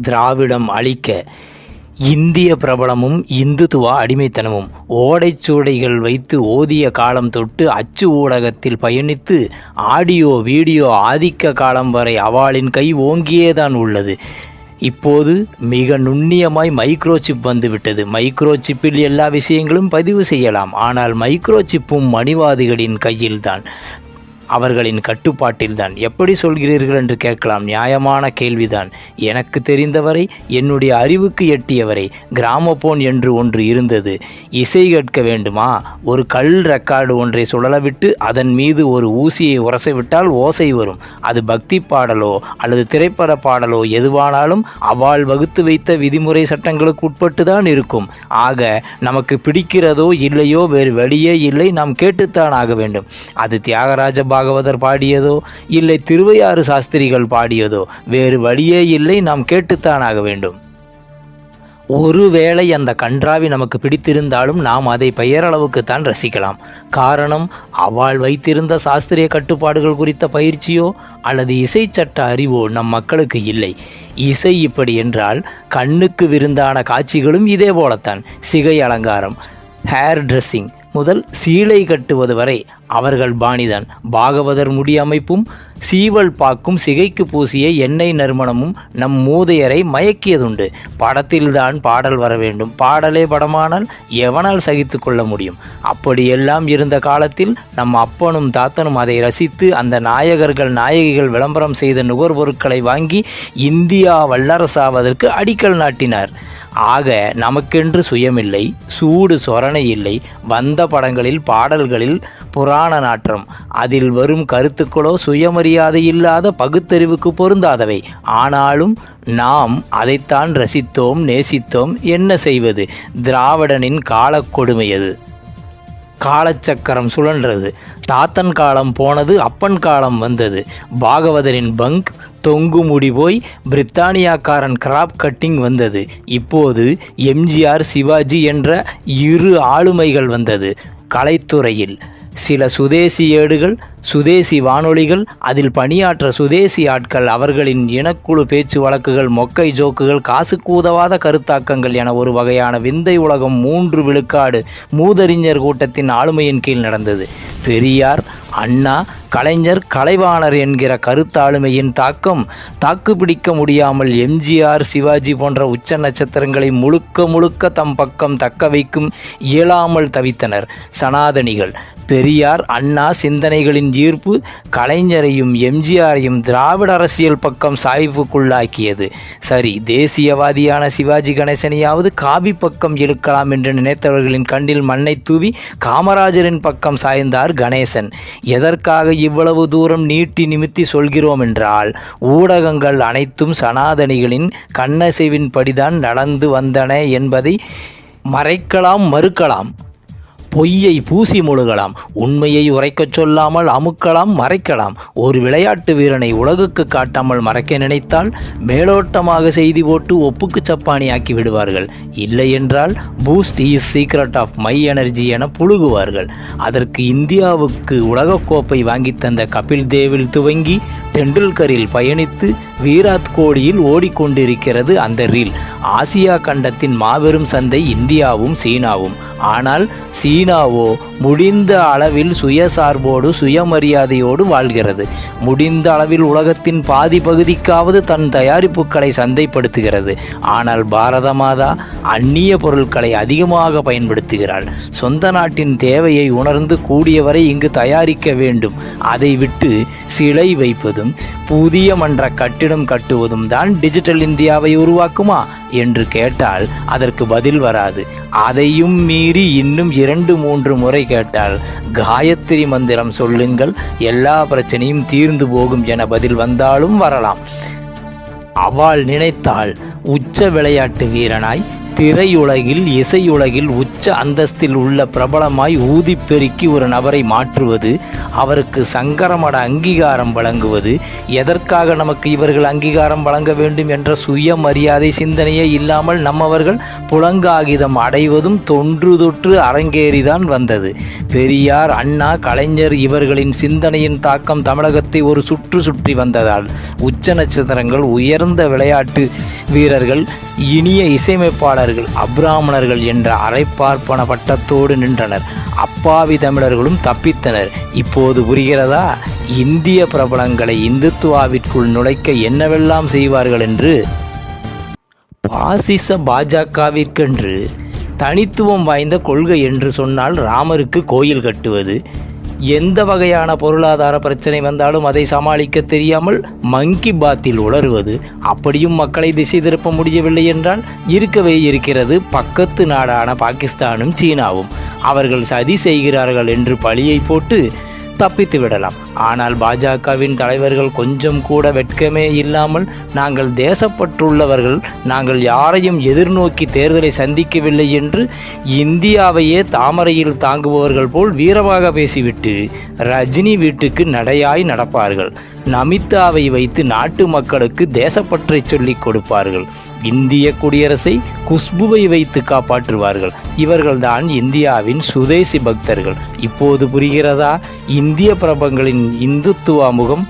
திராவிடம் அழிக்க இந்திய பிரபலமும் இந்துத்துவ அடிமைத்தனமும் ஓடைச்சூடைகள் வைத்து ஓதிய காலம் தொட்டு அச்சு ஊடகத்தில் பயணித்து ஆடியோ வீடியோ ஆதிக்க காலம் வரை அவளின் கை ஓங்கியேதான் உள்ளது. இப்போது மிக நுண்ணியமாய் மைக்ரோசிப் வந்துவிட்டது. மைக்ரோசிப்பில் எல்லா விஷயங்களும் பதிவு செய்யலாம். ஆனால் மைக்ரோசிப்பும் மணிவாதிகளின் கையில்தான். அவர்களின் கட்டுப்பாட்டில்தான். எப்படி சொல்கிறீர்கள் என்று கேட்கலாம். நியாயமான கேள்விதான். எனக்கு தெரிந்தவரை என்னுடைய அறிவுக்கு எட்டியவரை கிராமபோன் என்று ஒன்று இருந்தது. இசை கேட்க வேண்டுமா? ஒரு கல் ரெக்கார்டு ஒன்றை சுழலவிட்டு அதன் மீது ஒரு ஊசியை உரசவிட்டால் ஓசை வரும். அது பக்தி பாடலோ அல்லது திரைப்பட பாடலோ எதுவானாலும் அவாள் வகுத்து வைத்த விதிமுறை சட்டங்களுக்கு உட்பட்டு தான் இருக்கும். ஆக நமக்கு பிடிக்கிறதோ இல்லையோ வேறு வழியே இல்லை. நாம் கேட்டுத்தான் ஆக வேண்டும். அது தியாகராஜ பாகவதர் பாடியதோ இல்லை திருவையாறு சாஸ்திரிகள் பாடியதோ வேறு வழியே இல்லை நாம் கேட்டுத்தான் ஆக வேண்டும் ஒருவேளை அந்த கன்றாவி நமக்கு பிடித்திருந்தாலும் நாம் அதை பெயரளவுக்குத்தான் ரசிக்கலாம். காரணம் அவள் வைத்திருந்த சாஸ்திரிய கட்டுப்பாடுகள் குறித்த பயிற்சியோ அல்லது இசை சட்ட அறிவோ நம் மக்களுக்கு இல்லை. இசை இப்படி என்றால் கண்ணுக்கு விருந்தான காட்சிகளும் இதே போலத்தான் சிகை அலங்காரம் ஹேர் ட்ரெஸ்ஸிங் முதல் சீலை கட்டுவது வரை அவர்கள் பாணிதான். பாகவதர் முடி அமைப்பும் சீவல் பாக்கும் சிகைக்கு பூசிய எண்ணெய் நறுமணமும் நம் மூதையரை மயக்கியதுண்டு. படத்தில்தான் பாடல் வர வேண்டும். பாடலே படமானால் எவனால் சகித்து கொள்ள முடியும்? அப்படியெல்லாம் இருந்த காலத்தில் நம் அப்பனும் தாத்தனும் அதை ரசித்து அந்த நாயகர்கள் நாயகிகள் விளம்பரம் செய்த நுகர்பொருட்களை வாங்கி இந்தியா வல்லரசாவதற்கு அடிக்கல் நாட்டினார். ஆக நமக்கென்று சுயமில்லை சூடு சொரணை இல்லை. வந்த படங்களில் பாடல்களில் புராண நாற்றம். அதில் வரும் கருத்துக்களோ சுயமரியாதை இல்லாத பகுத்தறிவுக்கு பொருந்தாதவை. ஆனாலும் நாம் அதைத்தான் ரசித்தோம் நேசித்தோம். என்ன செய்வது? திராவிடனின் காலக்கொடுமை அது. காலச்சக்கரம் சுழன்றது. தாத்தன் காலம் போனது அப்பன் காலம் வந்தது. பாகவதரின் பங்க் தொங்கு முடி போய் பிரித்தானியாக்காரன் கிராப் கட்டிங் வந்தது. இப்போது எம்ஜிஆர் சிவாஜி என்ற இரு ஆளுமைகள் வந்தது. கலைத்துறையில் சில சுதேசி ஏடுகள் சுதேசி வானொலிகள் அதில் பணியாற்ற சுதேசி ஆட்கள் அவர்களின் இனக்குழு பேச்சு வழக்குகள் மொக்கை ஜோக்குகள் காசுக்கு உதவாத கருத்தாக்கங்கள் என ஒரு வகையான விந்தை உலகம் மூன்று விழுக்காடு மூதறிஞர் கூட்டத்தின் ஆளுமையின் கீழ் நடந்தது. பெரியார் அண்ணா கலைஞர் கலைவாணர் என்கிற கருத்தாளுமையின் தாக்கம் தாக்குப்பிடிக்க முடியாமல் எம்ஜிஆர் சிவாஜி போன்ற உச்ச நட்சத்திரங்களை முழுக்க முழுக்க தம் பக்கம் தக்க வைக்கும் இயலாமல் தவித்தனர். சனாதனிகள் பெரியார் அண்ணா சிந்தனைகளின் ஈர்ப்பு கலைஞரையும் எம்ஜிஆரையும் திராவிட அரசியல் பக்கம் சாய்வுக்குள்ளாக்கியது. சரி தேசியவாதியான சிவாஜி கணேசனையாவது காவி பக்கம் இழுக்கலாம் என்று நினைத்தவர்களின் கண்ணில் மண்ணை தூவி காமராஜரின் பக்கம் சாய்ந்தார் கணேசன். எதற்காக இவ்வளவு தூரம் நீட்டி நிமித்தி சொல்கிறோம் என்றால் ஊடகங்கள் அனைத்தும் சனாதனிகளின் கண்ணசைவின்படிதான் நடந்து வந்தன என்பதை மறைக்கலாம் மறுக்கலாம். பொய்யை பூசி முழுகலாம். உண்மையை உரைக்கச் சொல்லாமல் அமுக்கலாம் மறைக்கலாம். ஒரு விளையாட்டு வீரனை உலகுக்கு காட்டாமல் மறைக்க நினைத்தால் மேலோட்டமாக செய்தி போட்டு ஒப்புக்கு சப்பானி ஆக்கி விடுவார்கள். இல்லை என்றால் boost is secret of my energy என புழுகுவார்கள். அதற்கு இந்தியாவுக்கு உலகக்கோப்பை வாங்கித் தந்த கபில் தேவில் துவங்கி டெண்டுல்கரில் பயணித்து வீராத் கோடியில் ஓடிக்கொண்டிருக்கிறது அந்த ரீல். ஆசியா கண்டத்தின் மாபெரும் சந்தை இந்தியாவும் சீனாவும். ஆனால் சீனாவோ முடிந்த அளவில் சுயசார்போடு சுயமரியாதையோடு வாழ்கிறது. முடிந்த அளவில் உலகத்தின் பாதி பகுதிக்காவது தன் தயாரிப்புகளை சந்தைப்படுத்துகிறது. ஆனால் பாரத மாதா அந்நிய பொருட்களை அதிகமாக பயன்படுத்துகிறாள். சொந்த நாட்டின் தேவையை உணர்ந்து கூடியவரை இங்கு தயாரிக்க வேண்டும். அதை விட்டு சிலை வைப்பதும் புதிய மன்ற கட்டிடம் கட்டுவதும் தான் டிஜிட்டல் இந்தியாவை உருவாக்குமா? என்று கேட்டால் அதற்கு பதில் வராது. அதையும் மீறி இன்னும் இரண்டு மூன்று முறை கேட்டால் காயத்ரி மந்திரம் சொல்லுங்கள் எல்லா பிரச்சனையும் தீர்ந்து போகும் என பதில் வந்தாலும் வரலாம். அவள் நினைத்தால் உச்ச விளையாட்டு வீரனாய் திரையுலகில் இசையுலகில் உச்ச அந்தஸ்தில் உள்ள பிரபலமாய் ஊதிப் பெருக்கி ஒரு நபரை மாற்றுவது அவருக்கு சங்கரமட அங்கீகாரம் வழங்குவது எதற்காக நமக்கு இவர்கள் அங்கீகாரம் வழங்க வேண்டும் என்ற சுயமரியாதை சிந்தனையே இல்லாமல் நம்மவர்கள் புலங்காகிதம் அடைவதும் தொன்று தொற்று அரங்கேறிதான் வந்தது. பெரியார் அண்ணா கலைஞர் இவர்களின் சிந்தனையின் தாக்கம் தமிழகத்தை ஒரு சுற்று சுற்றி வந்ததால் உச்ச நட்சத்திரங்கள் உயர்ந்த விளையாட்டு வீரர்கள் இனிய இசையமைப்பாளர்கள் அப்ராமணர்கள் என்ற அரைப்பார்ப்பன பட்டத்தோடு நின்றனர். அப்பாவி தமிழர்களும் தப்பித்தனர். இப்போது புரிகிறதா? இந்திய பிரபலங்களை இந்துத்துவாவிற்குள் நுழைக்க என்னவெல்லாம் செய்வார்கள் என்று பாசிச பாஜகவிற்கென்று தனித்துவம் வாய்ந்த கொள்கை என்று சொன்னால் ராமருக்கு கோயில் கட்டுவது எந்த வகையான பொருளாதார பிரச்சனை வந்தாலும் அதை சமாளிக்க தெரியாமல் மங்கி பாத்தில் உளறுவது அப்படியும் மக்களை திசை திருப்ப முடியவில்லை என்றால் இருக்கவே இருக்கிறது பக்கத்து நாடான பாகிஸ்தானும் சீனாவும். அவர்கள் சதி செய்கிறார்கள் என்று பழியை போட்டு தப்பித்து விடலாம். ஆனால் பாஜகவின் தலைவர்கள் கொஞ்சம் கூட வெட்கமே இல்லாமல் நாங்கள் தேசப்பற்றுள்ளவர்கள் நாங்கள் யாரையும் எதிர்நோக்கி தேர்தலை சந்திக்கவில்லை என்று இந்தியாவையே தாமரையில் தாங்குபவர்கள் போல் வீரமாக பேசிவிட்டு ரஜினி வீட்டுக்கு நடையாய் நடப்பார்கள். நமிதாவை வைத்து நாட்டு மக்களுக்கு தேசப்பற்றை சொல்லிக் கொடுப்பார்கள். இந்திய குடியரசை குஷ்புவை வைத்து காப்பாற்றுவார்கள். இவர்கள்தான் இந்தியாவின் சுதேசி பக்தர்கள். இப்போது புரிகிறதா? இந்திய பிரபங்களின் இந்துத்துவ முகம்